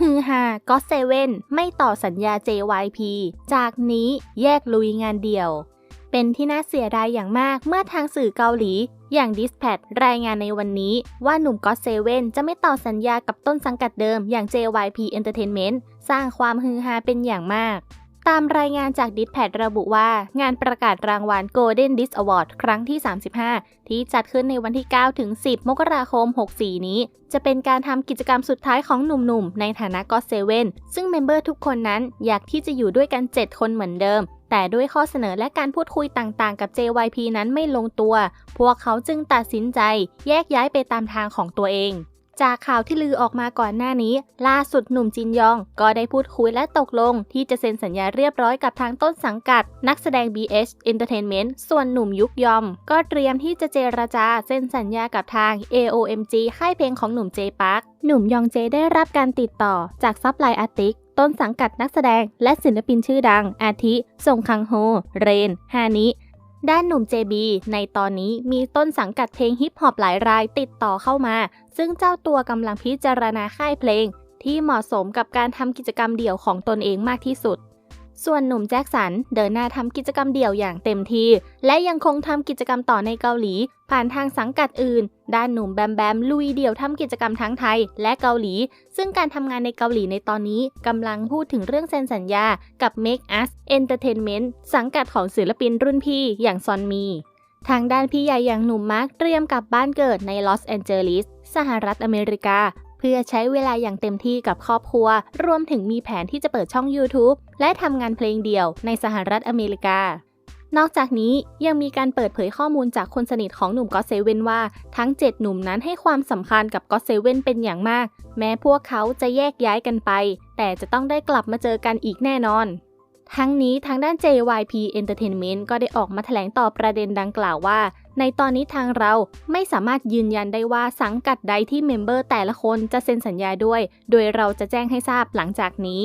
ฮือฮาก็เซเว่นไม่ต่อสัญญา JYP จากนี้แยกลุยงานเดี่ยว เป็นที่น่าเสียดายอย่างมากเมื่อทางสื่อเกาหลีอย่าง Dispatch รายงานในวันนี้ว่าหนุ่มก็เซเว่นจะไม่ต่อสัญญากับต้นสังกัดเดิมอย่าง JYP Entertainment สร้างความฮือฮาเป็นอย่างมาก ตามรายงานจาก Dispatch ระบุว่า งานประกาศรางวัล Golden Disc Award ครั้งที่ 35 ที่จัดขึ้นในวันที่ 9 ถึง 10 มกราคม 64 นี้ จะเป็นการทำกิจกรรมสุดท้ายของหนุ่มๆ ในฐานะก็เซเว่นซึ่งเมมเบอร์ทุกคนนั้นอยากที่จะอยู่ด้วยกัน 7 คนเหมือนเดิม แต่ด้วยข้อเสนอและการพูดคุยต่างๆ กับ JYP นั้นไม่ลงตัว พวกเขาจึงตัดสินใจ แยกย้ายไปตามทางของตัวเอง จากข่าวที่ลือออกมาก่อนหน้านี้ ล่าสุดหนุ่มจินยอง ก็ได้พูดคุยและตกลง ที่จะเซ็นสัญญาเรียบร้อยกับทางต้นสังกัด นักแสดง BH Entertainment ส่วนหนุ่มยุกยอม ก็เตรียมที่จะเจรจาเซ็นสัญญากับทาง AOMG ค่ายเพลงของหนุ่มเจปักหนุ่มยองเจได้รับการติดต่อจากซับไลน์อาร์ติกต้นสังกัดนักแสดงและศิลปินชื่อดังอาทิ ส่งคังโฮ เรน ฮานิ ด้านหนุ่ม JB ในตอนนี้มีต้นสังกัดเพลงฮิปฮอปหลายรายติดต่อเข้ามา ซึ่งเจ้าตัวกำลังพิจารณาค่ายเพลง ที่เหมาะสมกับการทำกิจกรรมเดี่ยวของตนเองมากที่สุด ส่วนหนุ่มแจ็คสันเดินหน้าทำกิจกรรมเดี่ยวอย่างเต็มที่ และยังคงทำกิจกรรมต่อในเกาหลี ผ่านทางสังกัดอื่น ด้านหนุ่มแบมแบมลุยเดี่ยวทำกิจกรรมทั้งไทยและเกาหลี ซึ่งการทำงานในเกาหลีในตอนนี้กำลังพูดถึงเรื่องเซ็นสัญญากับ Make Us Entertainment สังกัดของศิลปินรุ่นพี่อย่างซอนมีทางด้านพี่ใหญ่อย่างหนุ่มมาร์คเตรียมกลับบ้านเกิดในลอสแอนเจลิสสหรัฐอเมริกา เพื่อใช้เวลาอย่างเต็มที่กับครอบครัว รวมถึงมีแผนที่จะเปิดช่อง YouTube และทำงานเพลงเดี่ยวในสหรัฐอเมริกา นอกจากนี้ยังมีการเปิดเผยข้อมูลจากคนสนิทของหนุ่มก็เซเว่นว่าทั้ง 7 หนุ่มนั้นให้ความสำคัญกับก็เซเว่นเป็นอย่างมาก แม้พวกเขาจะแยกย้ายกันไป แต่จะต้องได้กลับมาเจอกันอีกแน่นอนทั้งนี้ทางด้าน JYP Entertainment ก็ได้ออกมาแถลงต่อประเด็นดังกล่าวว่า ในตอนนี้ทางเราไม่สามารถยืนยันได้ว่าสังกัดใดที่เมมเบอร์แต่ละคนจะเซ็นสัญญาด้วย โดยเราจะแจ้งให้ทราบหลังจากนี้